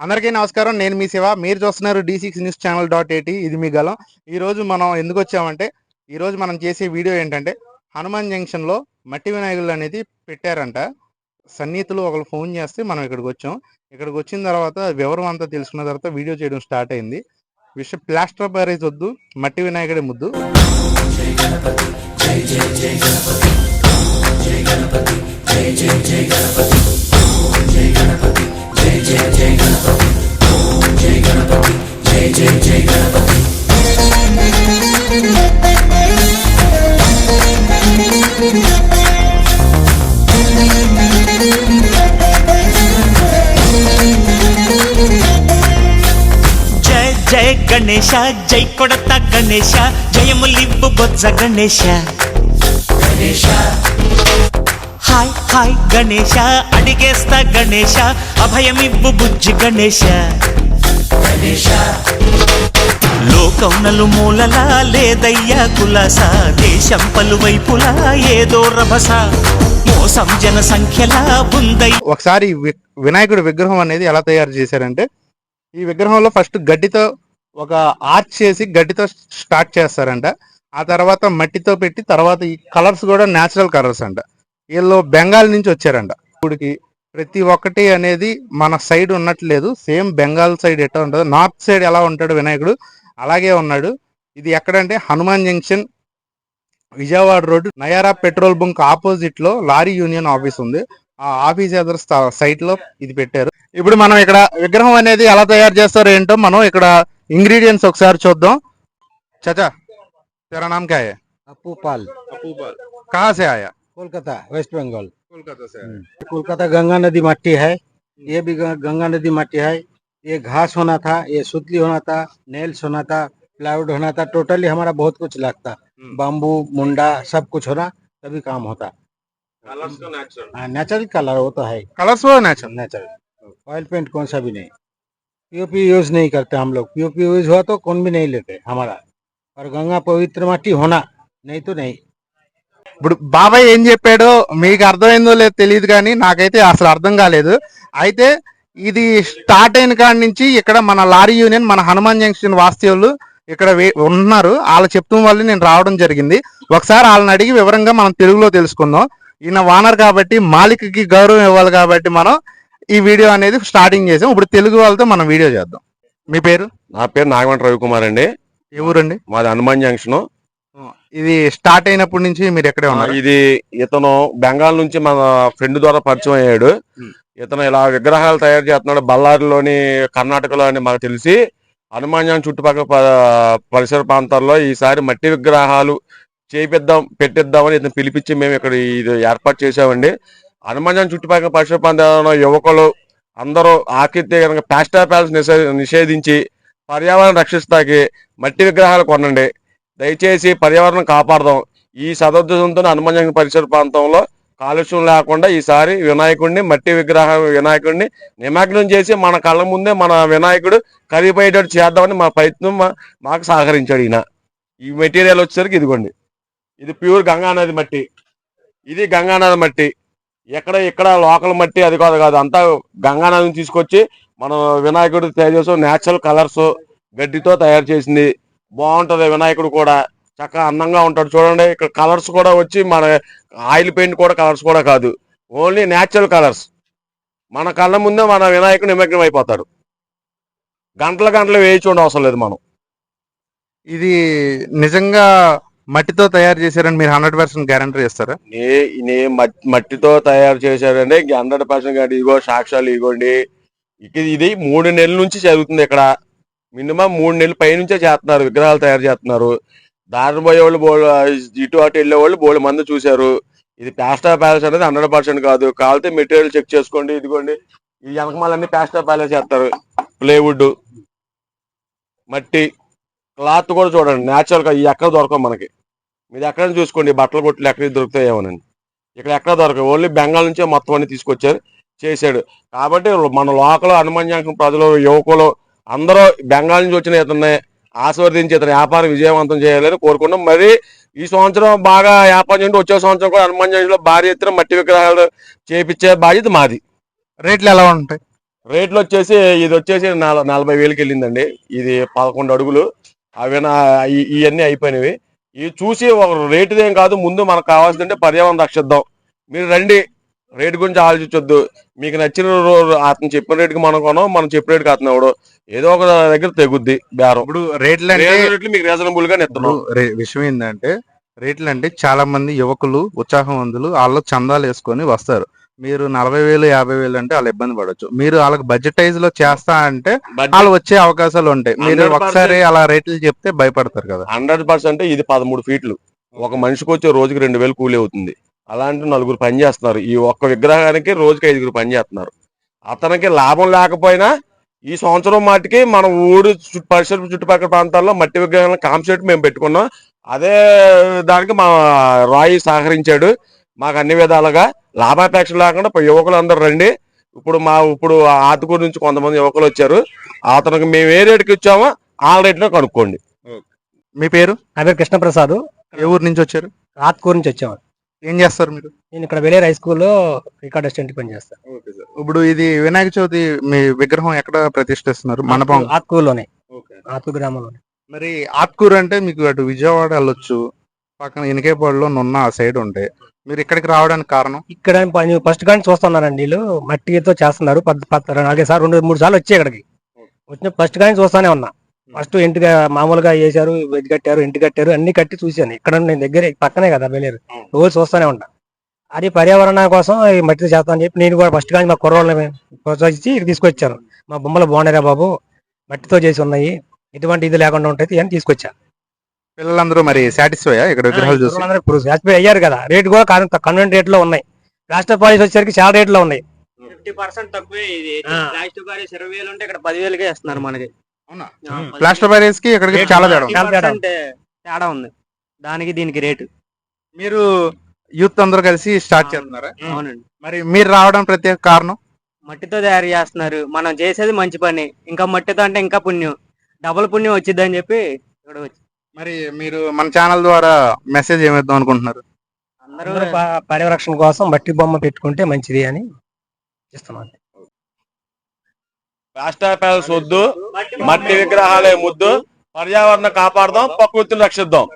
అందరికీ నమస్కారం. నేను మీ శివ. మీరు చూస్తున్నారు D six news channel dot AT ఇది మీ గలం ఈరోజు మనం ఎందుకు వచ్చామంటే ఈరోజు మనం చేసే వీడియో ఏంటంటే హనుమాన్ జంక్షన్లో మట్టి వినాయకులు అనేది పెట్టారంట. సన్నిహితులు ఒకరు ఫోన్ చేస్తే మనం ఇక్కడికి వచ్చాం. ఇక్కడికి వచ్చిన తర్వాత వివరం అంతా తెలుసుకున్న తర్వాత వీడియో చేయడం స్టార్ట్ అయింది. విషయం ప్లాస్టర్ ప్యారేజ్ వద్దు మట్టి వినాయకుడే ముద్దు. జయ గణేష జై కొడత గణేಶ జయములివ్వు బొజ్జ గణేశ. హాయ్ హాయ్ గణేష అడిగేస్తా గణేష అభయమివ్వు బుజ్జి గణేష లోకౌనలు నలుమూలలా లేదయ్యా కులాస దేశం పలువైపులా ఏదో రభస. మోసం జన సంఖ్యలా ఒకసారి వినాయకుడి విగ్రహం అనేది ఎలా తయారు చేశారంటే ఈ విగ్రహంలో ఫస్ట్ గడ్డితో ఒక ఆర్చ్ చేసి గడ్డితో స్టార్ట్ చేస్తారంట. ఆ తర్వాత మట్టితో పెట్టి తర్వాత ఈ కలర్స్ కూడా నేచురల్ కలర్స్ అంట. వీళ్ళు బెంగాల్ నుంచి వచ్చారంట. ఇప్పుడుకి ప్రతి ఒక్కటి అనేది మన సైడ్ ఉన్నట్లేదు. సేమ్ బెంగాల్ సైడ్ ఎట్లా ఉంటుందో నార్త్ సైడ్ ఎలా ఉంటాడు వినాయకుడు అలాగే ఉన్నాడు. ఇది ఎక్కడంటే Hanuman junction Vijayawada road Nayara petrol bunk ఆపోజిట్లో లారీ యూనియన్ ఆఫీస్ ఉంది. ఆ ఆఫీస్ ఎదురు సైట్లో ఇది పెట్టారు. ఇప్పుడు మనం ఇక్కడ విగ్రహం అనేది ఎలా తయారు చేస్తారో ఏంటో మనం ఇక్కడ ఇంగ్రీడియంట్స్ ఒకసారి చూద్దాం చచా तेरा नाम क्या है अपू पाल कहाँ से आया कोलकाता वेस्ट बंगाल कोलकाता से कोलकाता गंगा नदी मट्टी है ये भी ग- गंगा नदी मट्टी है ये घास होना था ये सुतली होना था नेल्स होना था प्लाईवुड होना था टोटली हमारा बहुत कुछ लगता हम्म। बाम्बू मुंडा सब कुछ होना तभी काम होता हाँ, नेचुरल कलर वो तो है कलर्स वो नेचुरल नेचुरल ऑयल पेंट कौन सा भी नहीं पीओपी यूज नहीं करते हम लोग पीओपी यूज हुआ तो कौन भी नहीं लेते हमारा और गंगा पवित्र मट्टी होना नहीं तो नहीं ఇప్పుడు బాబాయ్ ఏం చెప్పాడో మీకు అర్థమైందో లేదో తెలియదు కానీ నాకైతే అసలు అర్థం కాలేదు అయితే ఇది స్టార్ట్ అయిన కాడి నుంచి ఇక్కడ మన లారీ యూనియన్ మన హనుమాన్ జంక్షన్ వాస్తవ్యులు ఇక్కడ వే- ఉన్నారు వాళ్ళు చెప్తున్న వల్ల నేను రావడం జరిగింది ఒకసారి వాళ్ళని అడిగి వివరంగా మనం తెలుగులో తెలుసుకుందాం ఈయన వానర్ కాబట్టి మాలిక్కి గౌరవం ఇవ్వాలి కాబట్టి మనం ఈ వీడియో అనేది స్టార్టింగ్ చేసాం. ఇప్పుడు తెలుగు వాళ్ళతో మనం వీడియో చేద్దాం. మీ పేరు? నా పేరు నాగవంట రవికుమార్ అండి. ఏ ఊరండి? మాది హనుమాన్ జంక్షన్. ఇది స్టార్ట్ అయినప్పటి నుంచి మీరు ఎక్కడే ఉన్నారు? ఇది ఇతను బెంగాల్ నుంచి మన ఫ్రెండ్ ద్వారా పరిచయం అయ్యాడు. ఇతను ఇలా విగ్రహాలు తయారు చేస్తున్నాడు బళ్ళారిలోని కర్ణాటకలో అని మాకు తెలిసి. హనుమాన్ జంక్షన్ చుట్టుపక్కల పరిసర ప్రాంతాల్లో ఈసారి మట్టి విగ్రహాలు చేపిద్దాం పెట్టిద్దామని ఇతను పిలిపించి మేము ఇక్కడ ఇది ఏర్పాటు చేసామండి హనుమాన్ చుట్టుపక్కల పరిసర ప్రాంతాల్లో యువకులు అందరూ ఆకృతి కనుక ప్లాస్టర్ ప్యాలెస్ నిషే- నిషేధించి పర్యావరణం రక్షిస్తాకి మట్టి విగ్రహాలు కొనండి. దయచేసి పర్యావరణం కాపాడదాం. ఈ సదోద్దేశంతో హనుమాన్ పరిసర ప్రాంతంలో కాలుష్యం లేకుండా ఈసారి వినాయకుడిని మట్టి విగ్రహ వినాయకుడిని నిమగ్నం చేసి మన కళ్ళ ముందే మన వినాయకుడు కరిగిపోయేటట్టు చేద్దామని మా ప్రయత్నం మాకు సహకరించాడు ఈయన. ఈ మెటీరియల్ వచ్చేసరికి ఇదిగోండి. ఇది ప్యూర్ గంగానది మట్టి. ఇది గంగానది మట్టి. ఎక్కడ ఇక్కడ లోకల్ మట్టి అది కాదు కాదు అంతా గంగానది తీసుకొచ్చి మనం వినాయకుడు తయారు న్యాచురల్ నేచురల్ కలర్స్ గడ్డితో తయారు చేసింది. బాగుంటది వినాయకుడు కూడా. చక్కగా అందంగా ఉంటాడు చూడండి. ఇక్కడ కలర్స్ కూడా వచ్చి మన ఆయిల్ పెయింట్ కూడా కలర్స్ కూడా కాదు. ఓన్లీ న్యాచురల్ కలర్స్ మన కళ్ళ ముందే మన వినాయకుడు నిమగ్నం అయిపోతాడు. గంటల గంటలు వేయించి అవసరం లేదు మనం. ఇది నిజంగా మట్టితో తయారు చేశారని మీరు హండ్రెడ్ పర్సెంట్ గ్యారంటీ చేస్తారా నే నే మట్టితో తయారు చేశారంటే హండ్రెడ్ పర్సెంట్ గ్యారంటీ ఇదిగో సాక్ష్యాలు ఇగోండి. ఇది మూడు నెలల నుంచి జరుగుతుంది ఇక్కడ. మినిమం మూడు నెలల పై నుంచే చేస్తున్నారు విగ్రహాలు తయారు చేస్తున్నారు. దారిని పోయే వాళ్ళు బోల్ ఇటు అటు వెళ్ళే వాళ్ళు బోళ్ళు మంది చూశారు. ఇది ప్యాస్టా ప్యాలెస్ అనేది హండ్రెడ్ పర్సెంట్ కాదు. కావాలంటే మెటీరియల్ చెక్ చేసుకోండి ఇదిగోండి. ఈ వెనకమాలన్నీ ప్యాస్టా ప్యాలెస్ చేస్తారు. ప్లేవుడ్ మట్టి క్లాత్ కూడా చూడండి. న్యాచురల్గా ఇవి ఎక్కడ దొరకవు మనకి. మీరు ఎక్కడ చూసుకోండి బట్టల కొట్లు ఎక్కడ దొరుకుతాయేమోనండి ఇక్కడ ఎక్కడ దొరకవు. ఓన్లీ బెంగాల్ నుంచే మొత్తం అన్ని తీసుకొచ్చారు చేశాడు. కాబట్టి మన లోకల్ హనుమాన్ జంక్షన్ ప్రజలు యువకులు అందరూ బెంగాల్ నుంచి వచ్చిన ఇతన్ని ఆశీర్వదించి ఇతని వ్యాపారం విజయవంతం చేయాలని కోరుకున్నాం మరి ఈ సంవత్సరం బాగా వ్యాపారం చేయండి. వచ్చే సంవత్సరం కూడా హనుమాన్ జంక్షన్లో భారీ ఎత్తున మట్టి విగ్రహాలు చేపించే బాధ్యత మాది. రేట్లు ఎలా ఉంటాయి? రేట్లు వచ్చేసి ఇది వచ్చేసి నల- నలభై వేలకి వెళ్ళిందండి. ఇది పదకొండు అడుగులు. అవి ఇవన్నీ అయిపోయినవి. ఇవి చూసి ఒక రేటు ఏం కాదు ముందు మనకు కావాల్సిందంటే పర్యావరణం రక్షిద్దాం. మీరు రండి రేటు గురించి ఆలోచించొద్దు. మీకు నచ్చిన అతను చెప్పిన రేటుకి మనం కొనం మనం చెప్పిన రేటుకి అతను ఎవడు. ఏదో ఒక దగ్గర తెగుద్ది బేరం. ఇప్పుడు రేట్లు మీకు రీజనబుల్గా నెత్తున్నాం విషయం ఏంటంటే రేట్లు అంటే చాలా మంది యువకులు ఉత్సాహవంతులు వాళ్ళు చందాలు వేసుకొని వస్తారు. మీరు నలభై వేలు యాభై వేలు అంటే వాళ్ళు ఇబ్బంది పడవచ్చు మీరు వాళ్ళకి బడ్జెటైజ్లో చేస్తా అంటే వాళ్ళు వచ్చే అవకాశాలు ఉంటాయి. మీరు 100% ఒకసారి అలా రేట్లు చెప్తే భయపడతారు కదా. హండ్రెడ్ పర్సెంట్ ఇది పదమూడు ఫీట్లు. ఒక మనిషికి వచ్చే రోజుకి రెండు వేలు కూలి అవుతుంది. అలాంటి నలుగురు పని చేస్తున్నారు. ఈ ఒక్క విగ్రహానికి రోజుకి ఐదుగురు పని చేస్తున్నారు. అతనికి లాభం లేకపోయినా ఈ సంవత్సరం మాటికి మన ఊరు చుట్టు పరిసర చుట్టుపక్కల ప్రాంతాల్లో మట్టి విగ్రహాలను కాంసెట్ మేము పెట్టుకున్నాం. అదే దానికి మా రాయి సహకరించాడు. మాకు అన్ని విధాలుగా లాభాపేక్ష లేకుండా యువకులు అందరూ రండి. ఇప్పుడు మా ఇప్పుడు ఆతుకూరు నుంచి కొంతమంది యువకులు వచ్చారు. అతనికి మేము ఏ రేటుకి ఇచ్చామో ఆ రేట్లో కనుక్కోండి. మీ పేరు? నా పేరు కృష్ణప్రసాద్. ఏ ఊరు నుంచి వచ్చారు? ఆత్కూరు నుంచి వచ్చాము ఏం చేస్తారు మీరు? నేను ఇక్కడ వెలేర్ హై స్కూల్లో రికార్డ్ అసిస్టెంట్ పని చేస్తాను. ఇప్పుడు ఇది వినాయక చవితి మీ విగ్రహం ఎక్కడ ప్రతిష్ఠిస్తున్నారు? మండపం? ఆత్కూరులోనే. ఆత్కూరు గ్రామంలోనే. మరి ఆత్కూరు అంటే మీకు అటు విజయవాడ వెళ్ళొచ్చు పక్కన ఇనకేపాడులో నున్న ఆ సైడ్ ఉంటాయి మీరు ఇక్కడికి రావడానికి కారణం? ఇక్కడ పని ఫస్ట్ కానీ చూస్తున్నారండి వీళ్ళు. మట్టితో చేస్తున్నారు. నాలుగైదు సార్లు రెండు మూడు సార్లు వచ్చి ఇక్కడికి. వచ్చిన ఫస్ట్ కానీ చూస్తానే ఉన్నా. ఫస్ట్ ఇంటిగా మామూలుగా వేసారు వెజ్ కట్టారు ఇంటి కట్టారు అన్ని కట్టి చూశాను. ఇక్కడ నేను దగ్గరే పక్కనే కదా వెళ్ళారు రోజు చూస్తానే ఉంటా. అది పర్యావరణ కోసం ఈ మట్టితో చేస్తాను చెప్పి నేను కూడా ఫస్ట్ కానీ మా కుర్రోళ్ళని ప్రోత్సహించి ఇక్కడ తీసుకొచ్చాను. మా బొమ్మలు బాగున్నాయిరా బాబు. మట్టితో చేసి ఉన్నాయి. ఎటువంటి ఇది లేకుండా ఉంటాయి అని తీసుకొచ్చా. పిల్లలందరూ మరి సాటిస్ఫై ఇక్కడ విగ్రహాలు చూసి? ఇప్పుడు సాటిస్ఫై అయ్యారు కదా. రేట్ కూడా కన్వెంట్ రేట్లో ఉన్నాయి. ప్లాస్టర్ పాలిష్ వచ్చేసరికి చాలా రేట్లో ఉన్నాయి. ఫిఫ్టీ పర్సెంట్ తక్కువే ఇది. ప్లాస్టిక్ గారి ఇరవై వేలు ఉంటే ఇక్కడ పదివేలకే ఇస్తున్నారు మనకి. ప్లాస్టర్ ప్యారేస్కి ఇక్కడికి చాలా తేడా ఉంది. చాలా తేడా 50% తేడా ఉంది. దానికి దీనికి రేటు. మీరు యూత్ అందరూ కలిసి స్టార్ట్ చేస్తున్నారా? అవునండి. మరి మీరు రావడం ప్రత్యేక కారణం? మట్టితో తయారు చేస్తున్నారు. మనం చేసేది మంచి పని. ఇంకా మట్టితో అంటే ఇంకా పుణ్యం. డబుల్ పుణ్యం వచ్చిందని చెప్పి ఇక్కడ వచ్చి మరి మీరు మన ఛానల్ ద్వారా మెసేజ్ ఏమిద్దాం అనుకుంటున్నారు? అందరూ అందరూ ప- పరిరక్షణ కోసం మట్టి బొమ్మ పెట్టుకుంటే మంచిది అని ఇస్తున్నాను ప్లాస్టర్ ప్యాలెస్ వద్దు మట్టి విగ్రహాలే ముద్దు పర్యావరణ కాపాడదాం ప్రకృతిని రక్షిద్దాం.